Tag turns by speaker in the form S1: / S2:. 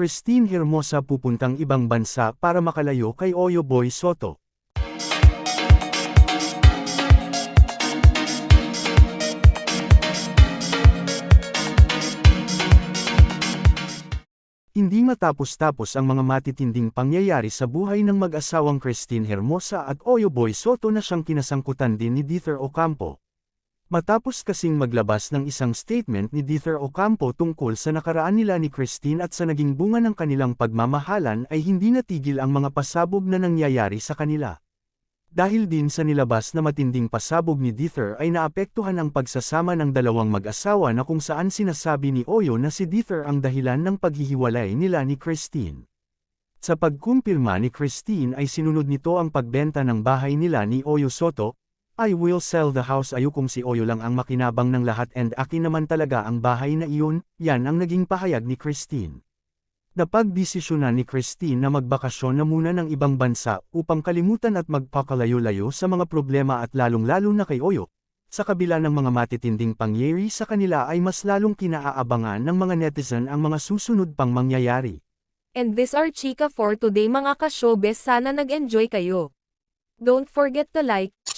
S1: Christine Hermosa pupuntang ibang bansa para makalayo kay Oyo Boy Soto. Hindi matapos-tapos ang mga matitinding pangyayari sa buhay ng mag-asawang Christine Hermosa at Oyo Boy Soto na siyang kinasangkutan din ni Dieter Ocampo. Matapos kasing maglabas ng isang statement ni Dieter Ocampo tungkol sa nakaraan nila ni Christine at sa naging bunga ng kanilang pagmamahalan ay hindi natigil ang mga pasabog na nangyayari sa kanila. Dahil din sa nilabas na matinding pasabog ni Dieter ay naapektuhan ang pagsasama ng dalawang mag-asawa na kung saan sinasabi ni Oyo na si Dieter ang dahilan ng paghihiwalay nila ni Christine. Sa pagkumpirma ni Christine ay sinunod nito ang pagbenta ng bahay nila ni Oyo Soto, I will sell the house ayo kung si Oyo lang ang makinabang ng lahat and akin naman talaga ang bahay na iyon, yan ang naging pahayag ni Christine. Napagdesisyonan ni Christine na magbakasyon na muna ng ibang bansa upang kalimutan at magpakalayo-layo sa mga problema at lalong-lalo na kay Oyo. Sa kabila ng mga matitinding pangyayari sa kanila ay mas lalong kinaabangan ng mga netizen ang mga susunod pang mangyayari.
S2: And this are Chika for today mga ka-showbiz sana nag-enjoy kayo. Don't forget to like,